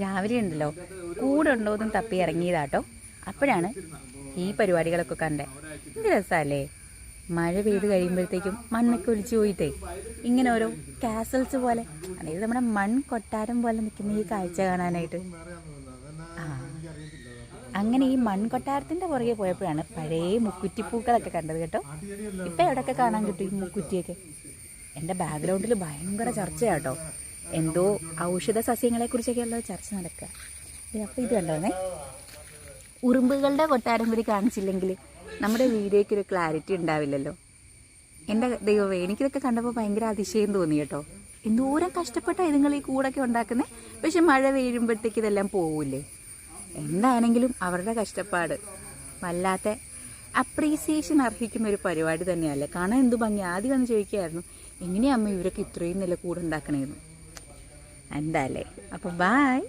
രാവിലെ ഉണ്ടല്ലോ. കൂടെ ഉണ്ടോന്നും തപ്പി ഇറങ്ങിയതാട്ടോ. അപ്പോഴാണ് ഈ പരിപാടികളൊക്കെ കണ്ടേ. എന്ത് രസമല്ലേ മഴ പെയ്ത് കഴിയുമ്പോഴത്തേക്കും മണ്ണൊക്കെ ഒലിച്ചു പോയിട്ടേ. ഇങ്ങനെ ഓരോ കാസൽസ് പോലെ. അതായത് നമ്മുടെ മൺ കൊട്ടാരം പോലെ നിൽക്കുന്ന ഈ കാഴ്ച കാണാനായിട്ട്. ആ. അങ്ങനെ ഈ മൺകൊട്ടാരത്തിന്റെ പുറകെ പോയപ്പോഴാണ് പഴയ മുക്കുറ്റിപ്പൂക്കളൊക്കെ കണ്ടത് കേട്ടോ. ഇപ്പൊ എവിടെയൊക്കെ കാണാൻ കിട്ടും ഈ മുക്കുറ്റിയൊക്കെ? എന്റെ ബാക്ക്ഗ്രൗണ്ടിൽ ഭയങ്കര ചർച്ചയാട്ടോ എന്തോ ഔഷധ സസ്യങ്ങളെ കുറിച്ചൊക്കെയുള്ള ചർച്ച നടക്കുക. ദേ, അപ്പൊ ഇത് കണ്ടോന്നേ? ഉറുമ്പുകളുടെ കൊട്ടാരം കൂടി കാണിച്ചില്ലെങ്കിൽ നമ്മുടെ വീഡിയോയ്ക്ക് ഒരു ക്ലാരിറ്റി ഉണ്ടാവില്ലല്ലോ. എന്റെ ദൈവമേ എനിക്കിതൊക്കെ കണ്ടപ്പോൾ ഭയങ്കര അതിശയം തോന്നി കേട്ടോ. എന്തോരം കഷ്ടപ്പെട്ട ഇതുങ്ങൾ ഈ കൂടൊക്കെ ഉണ്ടാക്കുന്നത് പക്ഷെ മഴ വീഴുമ്പോഴത്തേക്ക് ഇതെല്ലാം പോവില്ലേ? എന്താണെങ്കിലും അവരുടെ കഷ്ടപ്പാട്. വല്ലാത്ത അപ്രീസിയേഷൻ അർഹിക്കുന്ന ഒരു പരിപാടി തന്നെയല്ലേ. കാണാൻ എന്ത് ഭംഗി. ആദ്യം വന്ന് ചോദിക്കുകയായിരുന്നു എങ്ങനെയാ അമ്മ ഇവരൊക്കെ ഇത്രയും നല്ല കൂടെ എന്താല്ലേ? അപ്പോൾ ബായ്